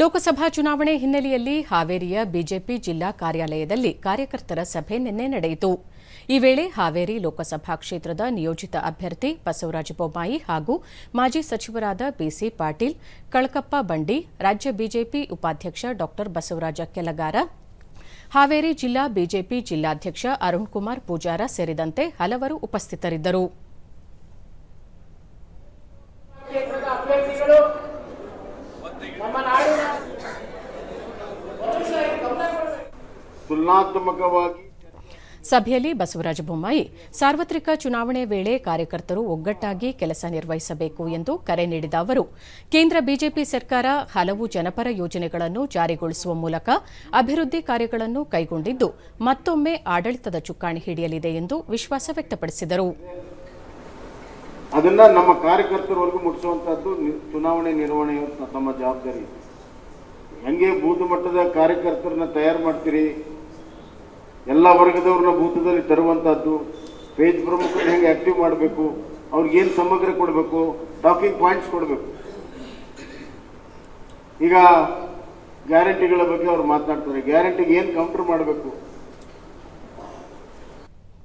ಲೋಕಸಭಾ ಚುನಾವಣೆ ಹಿನ್ನೆಲೆಯಲ್ಲಿ ಹಾವೇರಿಯ ಬಿಜೆಪಿ ಜಿಲ್ಲಾ ಕಾರ್ಯಾಲಯದಲ್ಲಿ ಕಾರ್ಯಕರ್ತರ ಸಭೆ ನಿನ್ನೆ ನಡೆಯಿತು. ಈ ವೇಳೆ ಹಾವೇರಿ ಲೋಕಸಭಾ ಕ್ಷೇತ್ರದ ನಿಯೋಜಿತ ಅಭ್ಯರ್ಥಿ ಬಸವರಾಜ ಬೊಮ್ಮಾಯಿ ಹಾಗೂ ಮಾಜಿ ಸಚಿವರಾದ ಬಿಸಿ ಪಾಟೀಲ್, ಕಳಕಪ್ಪ ಬಂಡಿ, ರಾಜ್ಯ ಬಿಜೆಪಿ ಉಪಾಧ್ಯಕ್ಷ ಡಾ ಬಸವರಾಜ ಕೆಲಗಾರ, ಹಾವೇರಿ ಜಿಲ್ಲಾ ಬಿಜೆಪಿ ಜಿಲ್ಲಾಧ್ಯಕ್ಷ ಅರುಣ್ ಕುಮಾರ್ ಪೂಜಾರ ಸೇರಿದಂತೆ ಹಲವರು ಉಪಸ್ಥಿತರಿದ್ದರು ಕ್ಷೇತ್ರದ ಅಭ್ಯರ್ಥಿಗಳು ನಮ್ಮ ನಾಡಿನ ತುಲನಾತ್ಮಕವಾಗಿ ಸಭೆಯಲ್ಲಿ ಬಸವರಾಜ ಬೊಮ್ಮಾಯಿ ಸಾರ್ವತ್ರಿಕ ಚುನಾವಣೆ ವೇಳೆ ಕಾರ್ಯಕರ್ತರು ಒಗ್ಗಟ್ಟಾಗಿ ಕೆಲಸ ನಿರ್ವಹಿಸಬೇಕು ಎಂದು ಕರೆ ನೀಡಿದ ಅವರು ಕೇಂದ್ರ ಬಿಜೆಪಿ ಸರ್ಕಾರ ಹಲವು ಜನಪರ ಯೋಜನೆಗಳನ್ನು ಜಾರಿಗೊಳಿಸುವ ಮೂಲಕ ಅಭಿವೃದ್ಧಿ ಕಾರ್ಯಗಳನ್ನು ಕೈಗೊಂಡಿದ್ದು ಮತ್ತೊಮ್ಮೆ ಆಡಳಿತದ ಚುಕ್ಕಾಣಿ ಹಿಡಿಯಲಿದೆ ಎಂದು ವಿಶ್ವಾಸ ವ್ಯಕ್ತಪಡಿಸಿದರು. ಅದನ್ನ ನಮ್ಮ ಕಾರ್ಯಕರ್ತರವರೆಗೂ ಮುಟ್ಟಿಸುವಂತಹದ್ದು ಚುನಾವಣೆ ನಿರ್ವಹಣೆ ತಮ್ಮ ಜವಾಬ್ದಾರಿ. ಹೆಂಗೆ ಬೂತ್ ಮಟ್ಟದ ಕಾರ್ಯಕರ್ತರನ್ನ ತಯಾರು ಮಾಡ್ತೀರಿ? ಎಲ್ಲ ವರ್ಗದವ್ರನ್ನ ಭೂತದಲ್ಲಿ ತರುವಂಥದ್ದು ಪೇಜ್ ಪ್ರಮುಖರು ಹೆಂಗೆ ಆಕ್ಟಿವ್ ಮಾಡಬೇಕು, ಅವ್ರಿಗೆ ಏನು ಸಮಗ್ರ ಕೊಡಬೇಕು ಟಾಕಿಂಗ್ ಪಾಯಿಂಟ್ಸ್ ಕೊಡಬೇಕು. ಈಗ ಗ್ಯಾರಂಟಿಗಳ ಬಗ್ಗೆ ಅವ್ರು ಮಾತನಾಡ್ತಾರೆ. ಗ್ಯಾರಂಟಿಗೆ ಏನು ಕೌಂಟರ್ ಮಾಡಬೇಕು?